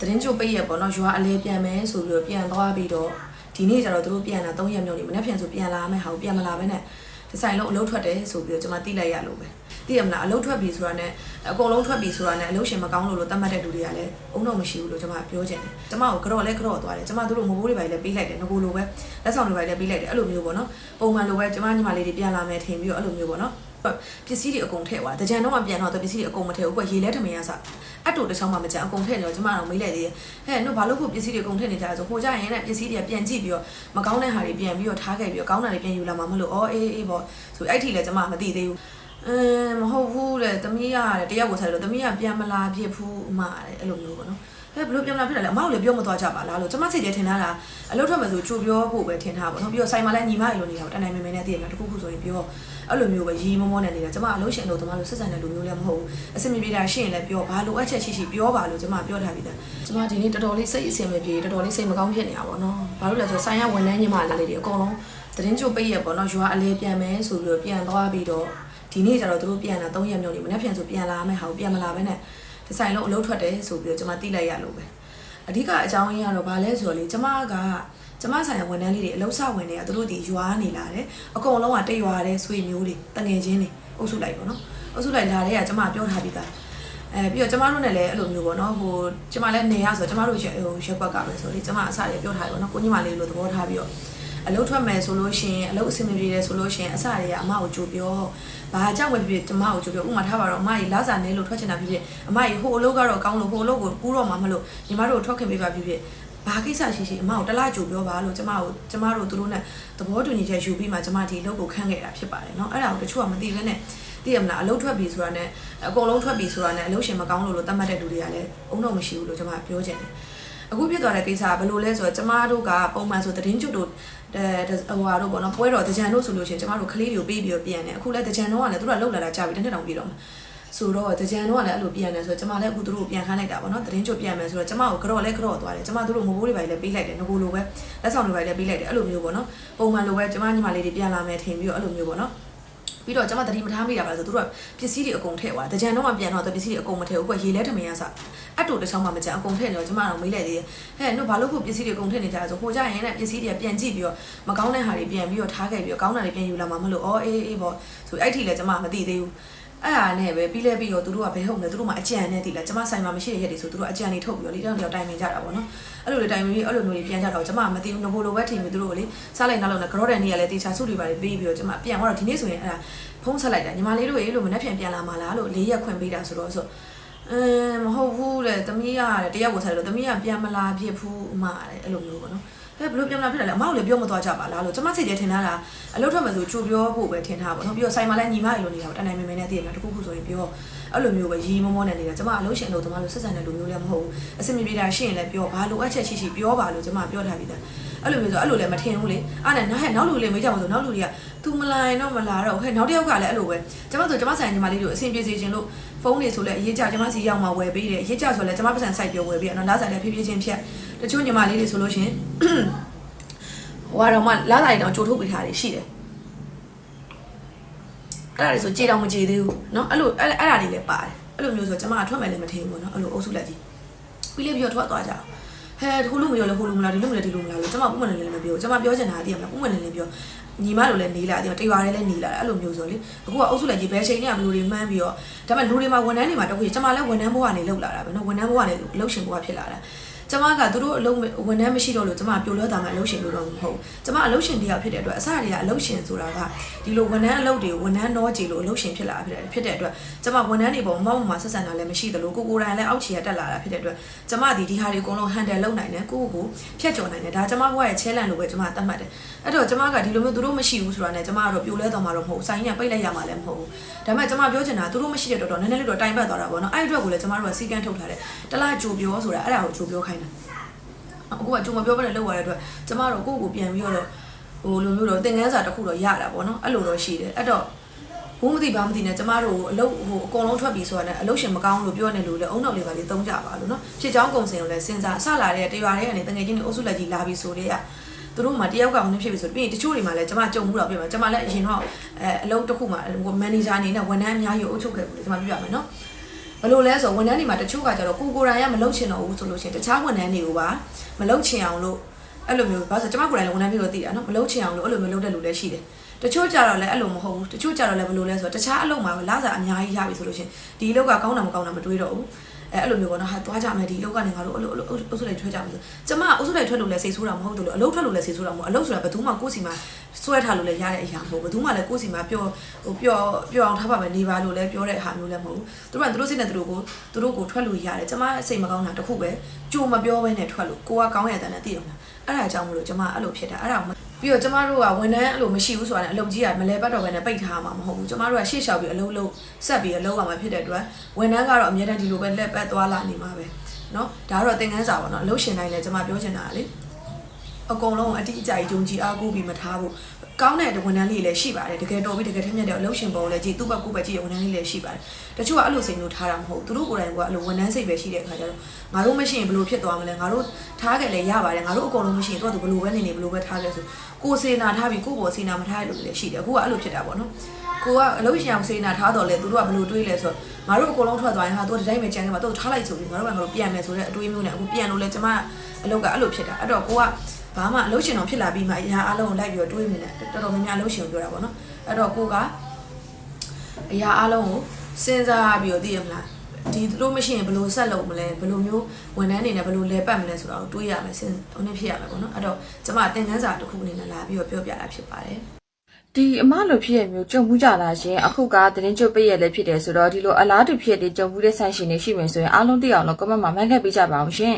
သတင်းချုပ်ပိတ်ရပေါ့နော်ရွာအလဲပြန်မယ်ဆိုပြီးတော့ပြန်သွားပြီးတော့ဒီနေ့ကျတော့သူတို့ပြန်လာ3ရက်မြောက်နေမနေ့ပြန်ဆိုပြန်လာမယ်ဟာကိုပြန်မလာဘဲနဲ့ဒီဆိုင်လုံးအလုပ်ထွက်တယ်ဆိုပြီးတော့ကျွန်မတိလိုက်ရလို့ပဲသိရမလားအလုပ်ထွက်ပြီဆိုတာနဲ့အကုန်လုံးထွက်ပြီဆိုတာနဲ့အလုပ်ရှင်မကောင်းလို့လို့သတ်မှတ်တဲ့လူတွေကလည်းအုံတော့မရှိဘူးလို့ကျွန်မပြောချင်တယ်ကျွန်မကိုကြော့လဲကြော့သွားတယ်ကျွန်မတို့မိုးဘိုးတွေပါလည်းပေးလိုက်တယ်ငကိုလိုပဲလက်ဆောင်တွေပါလည်းပေးလိုက်တယ်အဲ့လိုမျိုးပေါ့နော်ပုံမှန်လိုပဲကျွန်မညီမလေးတွေပြန်လာမယ်ထင်ပြီးတော့အဲ့လိုမျိုးပေါ့နော် ပစ္စည်းတွေအကုန်ထည့်သွားတကြံတော့မှပြန်တော့ပစ္စည်းတွေအကုန်မထည့်ဘူးကွရေလဲထမင်းရစအတူတစ်ချောင်းမှမကြံအကုန်ထည့်နေတော့ကျမတော့မေးလိုက်သေးတယ်ဟဲ့တို့ဘာလို့ခုပစ္စည်းတွေအကုန်ထည့်နေကြလဲဆိုဟိုကြရင်လည်းပစ္စည်းတွေပြန်ကြည့်ပြီးတော့မကောင်းတဲ့ဟာတွေပြန်ပြီးတော့ထားခဲ့ပြီးတော့ကောင်းတာတွေပြန်ယူလာမှာမလို့အော်အေးအေးပေါ့ဆိုအဲ့ထိလည်းကျမမသိသေးဘူးအင်းမဟုတ်ဘူးတဲ့သမီးရတယ်တယောက်ကိုဆက်လို့သမီးကပြန်မလာဖြစ်ဘူးအမတဲ့အဲ့လိုမျိုးပေါ့နော် ဟဲ့ဘလို့ပြန်မလာဖြစ်တယ်လဲအမကလည်းပြောမသွားကြပါလားလို့ကျမစိတ်ထဲထင်ထားတာအလုပ်ထွက်မယ်ဆိုကြိုပြောဖို့ပဲထင်ထားပါတော့ပြီးတော့ဆိုင်မှာလည်းညီမတွေလိုနေတာပေါ့တန်နိုင်မင်းမင်းနဲ့တည်ရမှာတခုခုဆိုရင်ပြောအဲ့လိုမျိုးပဲရီမောမောနဲ့နေတာကျမအလုပ်ရှင်လို့တမလို့ဆက်ဆံတဲ့လူမျိုးလည်းမဟုတ်ဘူးအဆင်မပြေတာရှရင်လည်းပြောဘာလိုအပ်ချက်ရှိရှိပြောပါလို့ကျမပြောထားပြီးသားကျမဒီနေ့တော်တော်လေးစိတ်အဆင်မပြေတော်တော်လေးစိတ်မကောင်းဖြစ်နေတာပေါ့နော်ဘာလို့လဲဆိုဆိုင်ရဝန်ထမ်းညီမလေးတွေအကုန်လုံးသတင်းချုပ်ပိတ်ရပေါ့နော်ရွာအလဲပြန်မယ်ဆိုပြီးတော့ပြန်သွားပြီးတော့ဒီနေ့ကျတော့သူတို့ပြန်လာ3ရက်မြောက်နေမနေ့ပြန်ဆိုပြန်လာမယ်ဟာကိုပြန်မလာဘဲနဲ့ ဒီဆိုင်လုံးအလုပ်ထွက်တယ်ဆိုပြီးတော့ကျမတိလိုက်ရလို့ပဲအဓိကအကြောင်းရင်းကတော့ဘာလဲဆိုတော့လေကျမကကျမဆိုင်ရာဝန်ထမ်းလေးတွေအလုပ်ဆဝင်တွေကသူတို့ဒီရွာနေလာတယ်အကုန်လုံးကတရွာတဲ့ဆွေမျိုးတွေတငယ်ချင်းတွေအုပ်စုလိုက်ပေါ့နော်အုပ်စုလိုက်လာတဲ့ကကျမပြောထားပြီးသားအဲပြီးတော့ကျမတို့နဲ့လည်းအဲ့လိုမျိုးပေါ့နော်ဟိုကျမလည်းနေရဆိုတော့ကျမတို့ဟိုရက်ကွက်ကပဲဆိုလေကျမအစလည်းပြောထားတယ်ပေါ့နော်ကိုညီမလေးလိုသဘောထားပြီးတော့ အလုပ်ထွက်မယ်ဆိုလို့ရှိရင်အလုပ်အဆင်မပြေတယ်ဆိုလို့ရှိရင်အစတွေကအမကိုကြိုပြောဘာကြောက်ဝယ်ဖြစ်ဖြစ်ကျမကိုကြိုပြောဥမာထားပါတော့အမကြီးလာစာနေလို့ထွက်ချင်တာဖြစ်ဖြစ်အမကြီးဟိုအလုပ်ကတော့ကောင်းလို့ဟိုအလုပ်ကိုကူးတော့မှမလို့ညီမတို့ထွက်ခင်ပေးပါဖြစ်ဖြစ်ဘာကိစ္စရှိရှိအမကိုတလားကြိုပြောပါလို့ကျမကိုကျမတို့သူတို့နဲ့သဘောတူညီချက်ယူပြီးမှကျမဒီအလုပ်ကိုခန့်ခဲ့တာဖြစ်ပါတယ်เนาะအဲ့ဒါကိုတချို့ကမသိဘဲနဲ့သိရမလားအလုပ်ထွက်ပြီဆိုတာနဲ့အကုန်လုံးထွက်ပြီဆိုတာနဲ့အလုပ်ရှင်မကောင်းလို့လို့သတ်မှတ်တဲ့လူတွေကလည်းအုံတော့မရှိဘူးလို့ကျမပြောချင်တယ် အခုဖြစ်သွားတဲ့ကိစ္စကဘယ်လိုလဲဆိုတော့ကျမတို့ကပုံမှန်ဆိုသတင်းကျွတ်တို့အဲဟိုဟာတို့ပေါ့နော်ပွဲတော်တကြံတို့ဆိုလို့ရှိရင်ကျမတို့ကလေးတွေကိုပေးပြီးတော့ပြန်တယ်အခုလည်းတကြံတော့ကလည်းသူတို့ကလှုပ်လာတာကြာပြီတစ်နှစ်တောင်ပြည့်တော့မှာဆိုတော့တကြံတော့ကလည်းအဲ့လိုပြန်တယ်ဆိုတော့ကျမလည်းအခုသူတို့ကိုပြန်ခန်းလိုက်တာပေါ့နော်သတင်းကျွတ်ပြန်မယ်ဆိုတော့ကျမကိုကြော့လဲကြော့သွားတယ်ကျမတို့တို့မိုးဘိုးတွေပါလည်းပေးလိုက်တယ်ငကိုလိုပဲလက်ဆောင်တွေပါလည်းပေးလိုက်တယ်အဲ့လိုမျိုးပေါ့နော်ပုံမှန်လိုပဲကျမညီမလေးတွေပြန်လာမယ်ထင်ပြီးတော့အဲ့လိုမျိုးပေါ့နော် ပြီးတော့ကျွန်မတတိမထားမိတာပါဆိုသူတို့ကပစ္စည်းတွေအကုန်ထည့်သွားတယ်။တကြံတော့မှပြန်တော့ပစ္စည်းတွေအကုန်မထည့်ဘူး။ကွရေလဲထမင်းရစအတူတစ်ချောင်းမှမကြံအကုန်ထည့်နေတော့ကျွန်မတော့မေးလိုက်သေးတယ်။ဟဲ့တို့ဘာလို့ခုပစ္စည်းတွေအကုန်ထည့်နေကြလဲဆိုဟိုကြရင်လည်းပစ္စည်းတွေပြန်ကြည့်ပြီးတော့မကောင်းတဲ့ဟာတွေပြန်ပြီးတော့ထားခဲ့ပြီးတော့ကောင်းတာတွေပြန်ယူလာမှာမလို့အော်အေးအေးပေါ့ဆိုအဲ့ထိလည်းကျွန်မမသိသေးဘူး။ အဲ့ဒါနဲ့ပဲပြီးလဲပြီးတော့သူတို့ကဘယ်ဟုတ်လဲသူတို့မှအကြံနဲ့တည်လဲကျွန်မဆိုင်မှာမရှိတဲ့ရက်တွေဆိုသူတို့အကြံတွေထုတ်ပြီးတော့လေးတောင်တောင်တိုင်ပင်ကြတာပေါ့နော်အဲ့လိုလေတိုင်ပင်ပြီးအဲ့လိုမျိုးတွေပြန်ကြတော့ကျွန်မမသိဘူးငိုလိုပဲထင်ပြီးသူတို့ကလေစားလိုက်နောက်လောက်နဲ့ကြောတဲ့နေ့ကလည်းတေချာစုတွေပါပြီးပြီးတော့ကျွန်မပြန်သွားတော့ဒီနေ့ဆိုရင်အဲ့ဒါဖုံးဆက်လိုက်တာညီမလေးတို့ရေလို့မနှက်ပြန်ပြန်လာမှာလားလို့၄ရက်ခွင့်ပေးတာဆိုတော့ဆိုအင်းမဟုတ်ဘူးတဲ့သမီးရတယ်တယောက်ကိုဆက်လို့သမီးကပြန်မလာဖြစ်ဘူးအမတဲ့အဲ့လိုမျိုးပေါ့နော် ဟဲ့ဘလို့ပြန်မလာဖြစ်တယ်လဲအမကလည်းပြောမသွားကြပါလားလို့ကျမစိတ်ထဲထင်ထားတာအလုပ်ထွက်မယ်ဆိုကြိုပြောဖို့ပဲထင်ထားပါတော့ပြီးတော့ဆိုင်မှာလည်းညီမတွေလိုနေတာပေါ့တန်နိုင်မင်းမင်းနဲ့တည်ရမှာတခုခုဆိုရင်ပြောအဲ့လိုမျိုးပဲရီမောမောနဲ့နေတာကျမအလုပ်ရှင်လို့တမလို့ဆက်ဆံတဲ့လူမျိုးလည်းမဟုတ်ဘူးအဆင်မပြေတာရှရင်လည်းပြောဘာလိုအပ်ချက်ရှိရှိပြောပါလို့ကျမပြောထားပြီးသားအဲ့လိုမျိုးဆိုအဲ့လိုလည်းမထင်ဘူးလေအားနဲ့နောက်ဟဲ့နောက်လူလေးမေးကြမှာဆိုနောက်လူတွေက तू မလာရင်တော့မလာတော့ဟဲ့နောက်တစ်ယောက်ကလည်းအဲ့လိုပဲကျမဆိုကျမဆိုင်ညီမလေးတို့အဆင်ပြေစေခြင်းလို့ဖုန်းတွေဆိုလည်းအရေးကြကျမစီရောက်မှဝယ်ပေးတယ်အရေးကြဆိုလည်းကျမပတ်စံ site ပြောဝယ်ပေးရနော်လာစားလည်းဖြည်းဖြည်းချင်းဖြတ်တချို့ညီမလေးတွေဆိုလို့ရှင် ဟိုကတော့မှလာစားတွေတော့ကြိုထုတ်ပေးထားတယ်ရှိတယ်အဲ့ဒါတွေဆိုကြေတောင်မကြေသေးဘူးเนาะအဲ့လိုအဲ့အဲ့ဒါတွေလည်းပါတယ်အဲ့လိုမျိုးဆိုကျမကထွက်မယ်လည်းမထင်ဘူးပေါ့နော်အဲ့လိုအုပ်စုလက်ကြီးပြီးလေးပြီးတော့ထွက်သွားကြအောင်ဟဲဟိုလိုမပြောလဲဟိုလိုမလားဒီလိုမလဲဒီလိုမလားလို့ကျမပုံမှန်လည်းလည်းမပြောကျမပြောချင်တာတည်းမလားပုံမှန်လည်းလည်းပြောညီမတို့လည်းနေလာတယ်တရွာလည်းလည်းနေလာတယ်အဲ့လိုမျိုးဆိုလေအခုကအုပ်စုလက်ကြီးဘယ်ချိန်နဲ့ဘယ်လိုတွေမှန်းပြီးတော့ဒါပေမဲ့လူတွေမှာဝန်ထမ်းတွေမှာတော့ကျမလည်းဝန်ထမ်းဘဝကနေလောက်လာတာပဲနော်ဝန်ထမ်းဘဝကနေလှုပ်ရှင်ဘဝဖြစ်လာတာ ကျမကသူတို့အလုံးဝန်ထမ်းမရှိတော့လို့ကျမပြိုလဲတာမှအလုပ်ရှင်လို့တော့မဟုတ်ကျမအလုပ်ရှင်တရားဖြစ်တဲ့အတွက်အစတွေကအလုပ်ရှင်ဆိုတာကဒီလိုဝန်ထမ်းအလုပ်တွေဝန်ထမ်းတော့ကြည်လို့အလုပ်ရှင်ဖြစ်လာဖြစ်တဲ့ဖြစ်တဲ့အတွက်ကျမဝန်ထမ်းတွေပေါ်မောက်မှာဆက်ဆံတာလည်းမရှိသလိုကိုကိုယ်တိုင်လည်းအောက်ခြေကတက်လာတာဖြစ်တဲ့အတွက်ကျမဒီဒီဟာတွေအကုန်လုံး handle လုပ်နိုင်တယ်ကိုကိုကိုဖြတ်ကျော်နိုင်တယ်ဒါကျမဘဝရဲ့ challenge လို့ပဲကျမသတ်မှတ်တယ်အဲ့တော့ကျမကဒီလိုမျိုးသူတို့မရှိဘူးဆိုတာနဲ့ကျမကတော့ပြိုလဲတော့မှာတော့မဟုတ်ဆိုင်ကပိတ်လိုက်ရမှာလည်းမဟုတ်ဘူးဒါပေမဲ့ကျမပြောချင်တာသူတို့မရှိတဲ့တော့တော့နည်းနည်းလေးတော့တိုင်ပတ်သွားတာပေါ့နော်အဲ့ဒီအတွက်ကိုလည်းကျမတို့ကစီကန်းထုတ်ထားတယ်တလားကြိုပြောဆိုတာအဲ့ဒါကိုကြိုပြောခိုင်းတာအခုကကြုံမပြောဘဲနဲ့လောက်ရတဲ့အတွက်ကျမတို့ကိုယ့်ကိုပြန်ပြီးတော့ဟိုလိုမျိုးတော့သင်ငန်းစာတစ်ခုတော့ရတာပေါ့နော်အဲ့လိုတော့ရှိတယ်အဲ့တော့ဘူးမသိဘာမသိနဲ့ကျမတို့အလုပ်ဟိုအကုန်လုံးထွက်ပြီဆိုတာနဲ့အလုပ်ရှင်မကောင်းလို့ပြောနေလို့လေအုံနောက်လေးပါလေးသုံးကြပါလို့နော်ဖြစ်ချောင်းကုံစင်ကိုလည်းစဉ်းစားအဆလာတဲ့တရွာတွေကနေတငယ်ချင်းတွေအုပ်စုလက်ကြီးလာပြီးဆိုတဲ့ကသူတို့မှတယောက်ကဝင်ဖြစ်ပြီဆိုပြီးရင်တချို့တွေမှလည်းကျမကြုံမှုတော့ပြပါကျမလည်းအရင်တော့အဲအလုပ်တစ်ခုမှမန်နေဂျာအနေနဲ့ဝန်ထမ်းအများကြီးကိုအုပ်ချုပ်ခဲ့ဘူးလေကျမပြပြမယ်နော် ဘယ်လိုလဲဆိုဝန်ထမ်းတွေမှာတချို့ကကြတော့ကိုကိုယ်တိုင်ကမလုပ်ချင်တော့ဘူးဆိုလို့ရှိရင်တခြားဝန်ထမ်းတွေကိုပါမလုပ်ချင်အောင်လို့အဲ့လိုမျိုးဘာလို့ဆိုကျွန်မကိုယ်တိုင်လည်းဝန်ထမ်းဖြစ်လို့သိတာနော်မလုပ်ချင်အောင်လို့အဲ့လိုမျိုးလုပ်တဲ့လူလည်းရှိတယ်တချို့ကြတော့လည်းအဲ့လိုမဟုတ်ဘူးတချို့ကြတော့လည်းဘယ်လိုလဲဆိုတော့တခြားအလုပ်မှာလာစားအများကြီးရပြီဆိုလို့ရှိရင်ဒီအလုပ်ကကောင်းတာမကောင်းတာမတွေးတော့ဘူး အဲအဲ့လိုမျိုးပေါ့နော်ဟာသွားကြမယ်ဒီအလုပ်ကနေငါတို့အဲ့လိုအဲ့လိုအုပ်စုလိုက်ထွက်ကြမယ်ဆိုကျမအုပ်စုလိုက်ထွက်လို့လည်းစိတ်ဆိုးတာမဟုတ်ဘူးလို့အလုပ်ထွက်လို့လည်းစိတ်ဆိုးတာမဟုတ်အလုပ်ဆိုတာဘယ်သူမှကိုယ့်စီမှာစွဲထားလို့လည်းရတဲ့အရာမဟုတ်ဘယ်သူမှလည်းကိုယ့်စီမှာပျော်ဟိုပျော်ပျော်အောင်ထားပါမယ်နေပါလို့လည်းပြောတဲ့ဟာမျိုးလည်းမဟုတ်ဘူးသူတို့ကသူတို့စိတ်နဲ့သူတို့ကိုသူတို့ကိုထွက်လို့ရတယ်ကျမစိတ်မကောင်းတာတခုပဲကြိုမပြောဘဲနဲ့ထွက်လို့ကိုကကောင်းရတဲ့နဲ့သိရမှာအဲ့ဒါကြောင့်မလို့ကျမအဲ့လိုဖြစ်တာအဲ့ဒါ ပြီးတော့ကျမတို့ကဝန်ထမ်းအဲ့လိုမရှိဘူးဆိုတာနဲ့အလုပ်ကြီးကမလဲပတ်တော့ဘဲနဲ့ပိတ်ထားမှာမဟုတ်ဘူးကျမတို့ကရှေ့လျှောက်ပြီးအလုပ်လုပ်ဆက်ပြီးအလုပ်ရမှာဖြစ်တဲ့အတွက်ဝန်ထမ်းကတော့အများတန်းဒီလိုပဲလက်ပတ်သွားလာနေမှာပဲเนาะဒါကတော့သင်ခန်းစာပါเนาะအလုပ်ရှင်တိုင်းလည်းကျမပြောချင်တာကလေ အကုန်လုံးအတိအကျကြီးဂျုံကြီးအားကိုးပြီးမထားဘူးကောင်းတဲ့ဝန်ထမ်းလေးလည်းရှိပါတယ်တကယ်တော်ပြီးတကယ်ထက်မြက်တဲ့အလုပ်ရှင်ပုံလည်းကြည်သူ့ဘက်ကိုပဲကြည်တဲ့ဝန်ထမ်းလေးလည်းရှိပါတယ်တချို့ကအဲ့လိုစိတ်မျိုးထားတာမဟုတ်သူတို့ကိုယ်တိုင်ကအဲ့လိုဝန်ထမ်းစိတ်ပဲရှိတဲ့အခါကျတော့ငါတို့မရှိရင်ဘယ်လိုဖြစ်သွားမလဲငါတို့ထားခဲ့လည်းရပါတယ်ငါတို့အကုန်လုံးမရှိရင်တော့သူဘယ်လိုပဲနေနေဘယ်လိုပဲထားခဲ့ဆိုကိုယ်စေနာထားပြီးကိုယ့်ဘော်စေနာမထားရလို့လည်းရှိတယ်အခုကအဲ့လိုဖြစ်တာပေါ့နော်ကိုကအလုပ်ရှင်အောင်စေနာထားတော့လေသူတို့ကဘယ်လိုတွေးလဲဆိုတော့ငါတို့အကုန်လုံးထွက်သွားရင်ဟာသူကဒီတိုင်းပဲကြံနေမှာသူထားလိုက်ဆိုပြီးငါတို့ကငါတို့ပြန်မယ်ဆိုတဲ့အတွေးမျိုးနဲ့အခုပြန်လို့လဲကျမအလုပ်ကအဲ့လိုဖြစ်တာအဲ့တော့ကိုက ဘာမှအလုပ်ရှင်တော်ဖြစ်လာပြီးမှအရာအလုံးကိုလိုက်ပြီးတော့တွေးနေတယ်တော်တော်များများအလုပ်ရှင်ကိုပြောတာပေါ့နော်အဲ့တော့ကိုကအရာအလုံးကိုစဉ်းစားပြီးတော့သိရမလားဒီတို့မရှိရင်ဘယ်လိုဆက်လုပ်မလဲဘယ်လိုမျိုးဝန်ထမ်းတွေနဲ့ဘယ်လိုလဲပတ်မလဲဆိုတာကိုတွေးရမယ်စဉ်းဟိုနေ့ဖြစ်ရမယ်ပေါ့နော်အဲ့တော့ကျမတင်ကန်းစာတစ်ခုအနေနဲ့လာပြီးတော့ပြောပြတာဖြစ်ပါတယ်ဒီအမလိုဖြစ်ရမျိုးကြုံမှုကြလားရှင်အခုကသတင်းကျုပ်ပိတ်ရလည်းဖြစ်တယ်ဆိုတော့ဒီလိုအလားတူဖြစ်တဲ့ကြုံမှုတဲ့ဆိုင်ရှင်တွေရှိမယ်ဆိုရင်အားလုံးသိအောင်လို့ comment မှာမှတ်ခဲ့ပေးကြပါအောင်ရှင်